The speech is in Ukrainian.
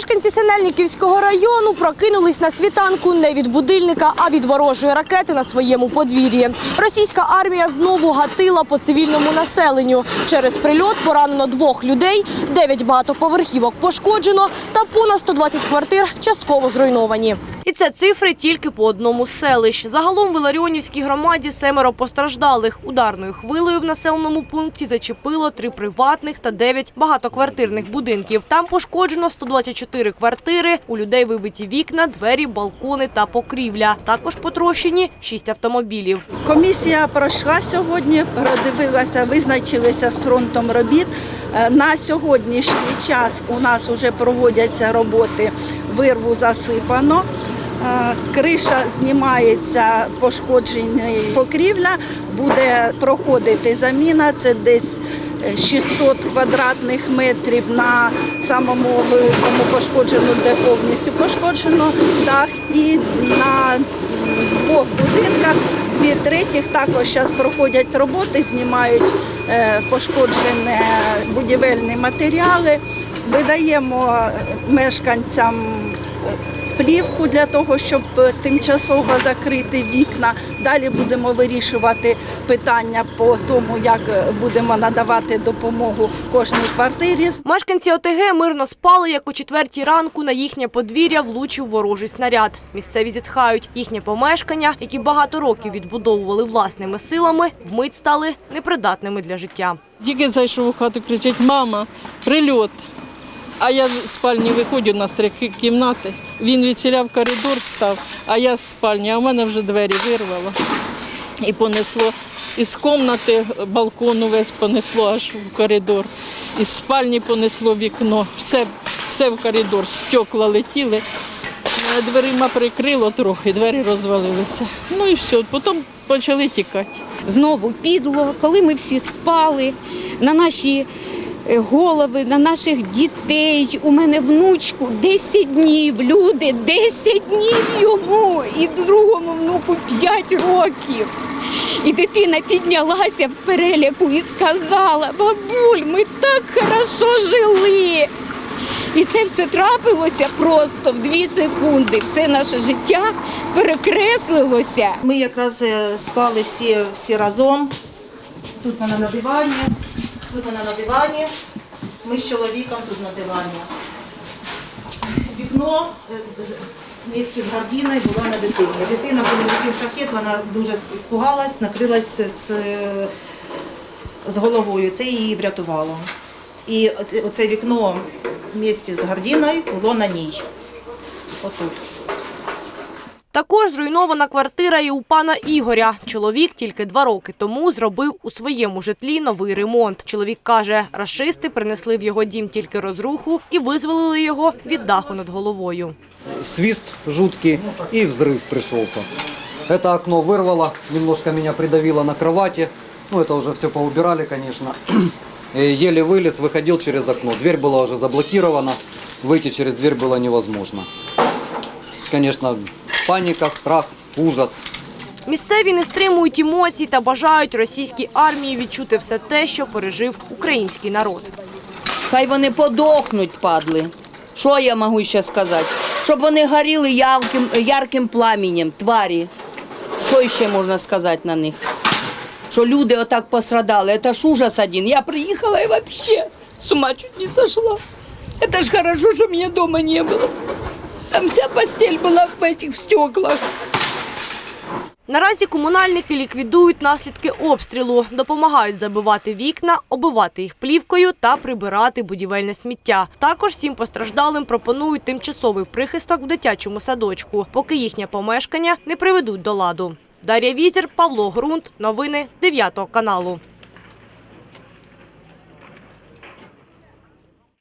Мешканці Синельниківського району прокинулись на світанку не від будильника, а від ворожої ракети на своєму подвір'ї. Російська армія знову гатила по цивільному населенню. Через прильот поранено двох людей, дев'ять багатоповерхівок пошкоджено та понад 120 квартир частково зруйновані. І це цифри тільки по одному з селищ. Загалом в Іларіонівській громаді семеро постраждалих. Ударною хвилею в населеному пункті зачепило три приватних та дев'ять багатоквартирних будинків. Там пошкоджено 124 квартири. У людей вибиті вікна, двері, балкони та покрівля. Також потрощені шість автомобілів. Комісія пройшла сьогодні, продивилася, визначилися з фронтом робіт. Е, На сьогоднішній час у нас вже проводяться роботи, вирву засипано. Е, Криша знімається, пошкоджена покрівля, буде проходити заміна. Це десь е, 600 квадратних метрів на самому великому пошкодженому, де повністю пошкоджено дах, і на двох будинках дві третіх також зараз проходять роботи, знімають е, пошкоджені будівельні матеріали, видаємо е, мешканцям е, плівку для того, щоб е, тимчасово закрити вікна. Далі будемо вирішувати питання по тому, як е, будемо надавати допомогу кожній квартирі. Мешканці ОТГ мирно спали, як о четвертій ранку на їхнє подвір'я влучив ворожий снаряд. Місцеві зітхають. Їхнє помешкання, які багато років відбудовували власними силами, вмить стали непридатними для життя. Тільки зайшов у хату, кричить, мама, прильот. А я з спальні виходжу на три кімнати. Він відсіляв коридор став, а я з спальні, а в мене вже двері вирвало. І понесло. Із кімнати балкону весь понесло аж в коридор. Із спальні понесло вікно. Все, все в коридор, стекла летіли. Дверима прикрило трохи, двері розвалилися. Ну і все, потім почали тікати. знову підло, коли ми всі спали на наші е, голови, на наших дітей. У мене внучку 10 днів, люди, 10 днів йому і другому внуку 5 років. І дитина піднялася в переляку і сказала: бабуль, ми так хорошо жили. І це все трапилося просто в дві секунди. Все наше життя перекреслилося. Ми якраз е, спали всі, всі разом. Тут вона на дивані, тут вона на дивані. Ми з чоловіком тут на дивані. Вікно е, в місті з Гардіною була на дитині. Дитина, коли летів шахет, вона дуже спугалась, накрилась з, е, з головою. Це її врятувало. І оце, оце вікно в місті з Гардіною було на ній. Отут. Також зруйнована квартира і у пана Ігоря. Чоловік тільки два роки тому зробив у своєму житлі новий ремонт. Чоловік каже, рашисти принесли в його дім тільки розруху і визволили його від даху над головою. свист жуткий и взрыв пришелся. Это окно вырвало, немножко меня придавило на кровати. Ну, это уже все поубирали, конечно. Э, Еле вылез, выходил через окно. Дверь была уже заблокирована, выйти через дверь было невозможно. Конечно, паника, страх, ужас. Місцеві не стримують емоцій та бажають російській армії відчути все те, що пережив український народ. Хай вони подохнуть, падли. Що я можу ще сказати? Щоб вони горіли ярким, ярким пламенем, тварі. Що ще можна сказати на них? Що люди отак пострадали. Це ж ужас один. Я приїхала і взагалі з ума чуть не сошла. Это ж хорошо, що мене дома не було. Там вся постель була в этих в стеклах. Наразі комунальники ліквідують наслідки обстрілу, допомагають забивати вікна, оббивати їх плівкою та прибирати будівельне сміття. Також всім постраждалим пропонують тимчасовий прихисток в дитячому садочку, поки їхнє помешкання не приведуть до ладу. Дар'я Візір, Павло Грунт. Новини 9 каналу.